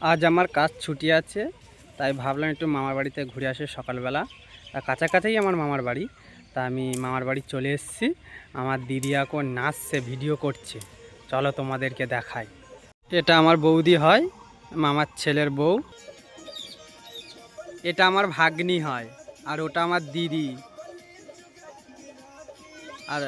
আজ আমার কাজ ছুটি আছে, তাই ভাবলাম একটু মামার বাড়িতে ঘুরে আসে সকালবেলা। তা কাছাকাছি আমার মামার বাড়ি, তা আমি মামার বাড়ি চলে এসেছি। আমার দিদি এখন নাচছে, ভিডিও করছে। চলো তোমাদেরকে দেখাই। এটা আমার বৌদি হয়, মামার ছেলের বউ। এটা আমার ভাগ্নি হয়, আর ওটা আমার দিদি। আর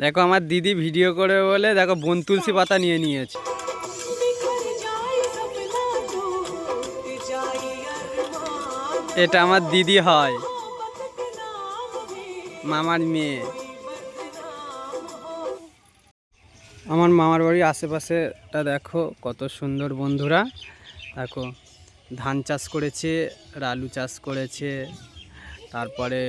দেখো আমার দিদি ভিডিও করে বলে, দেখো বন তুলসী পাতা নিয়ে নিয়েছে। এটা আমার দিদি হয়। মামার মেয়ে। আমার মামার বাড়ির আশেপাশেটা দেখো, কত সুন্দর বন্ধুরা। দেখো, ধান চাষ করেছে আলু চাষ করেছে, তারপরে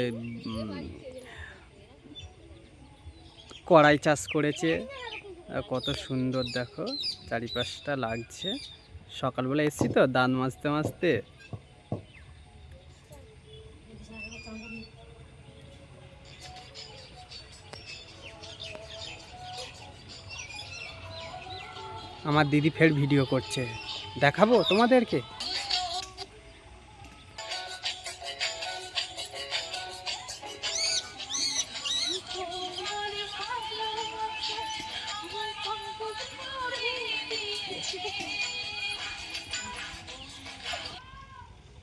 কড়াই চাষ করেছে। কত সুন্দর দেখো, চারিপাশটা লাগছে। সকালবেলা এসছি তো দাঁত মাজতে মাজতে। আমার দিদি ফের ভিডিও করছে। দেখাবো তোমাদেরকে?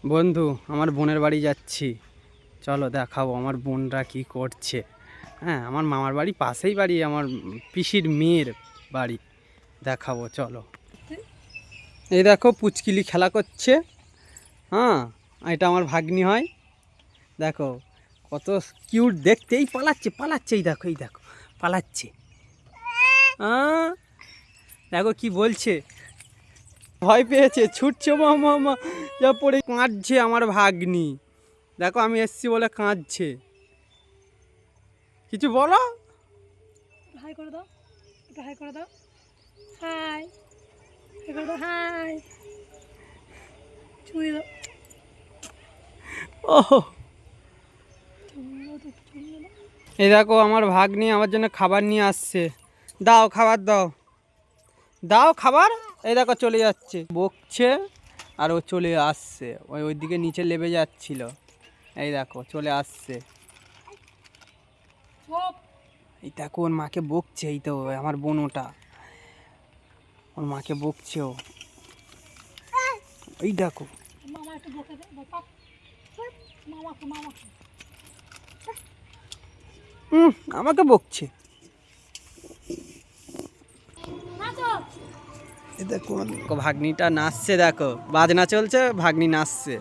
বন্ধু, আমার বোনের বাড়ি যাচ্ছি। চলো দেখাবো আমার বোনরা কি করছে। হ্যাঁ আমার মামার বাড়ি পাশেই বাড়ি, আমার পিসির মেয়ের বাড়ি। দেখাবো, চলো। এই দেখো, পুচকিলি খেলা করছে। হ্যাঁ এটা আমার ভাগ্নি হয়। দেখো, কত কিউট দেখতে এই পালাচ্ছে পালাচ্ছে, এই দেখো এই দেখো, পালাচ্ছে। হ্যাঁ দেখো কি বলছে। ভয় পেয়েছে ছুটছে মামা মা যা পড়ে কাঁদছে আমার ভাগ্নি। দেখো আমি এসছি বলে কাঁদছে। কিছু বলো? হাই করে দাও একটু হাই করে দাও। হাই হাই করে দাও হাই। চুড়ি দাও। ও এই দেখো আমার ভাগ্নি আমার জন্য খাবার নিয়ে আসছে। দাও খাবার দাও। দাও খাবার? এই দেখো চলে যাচ্ছে। বকছে আর ও চলে আসছে। ওই ওই দিকে নিচে লেবে যাচ্ছিল। এই দেখো, চলে আসছে। এই দেখো, ওর মাকে বকছে। এই তো আমার বোন ওটা। ওর মাকে বকছে ও। এই দেখো। আমাকে বকছে। দেখো ভাগ্নিটা নাচছে দেখো। বাজনা চলছে ভাগ্নি নাচছে।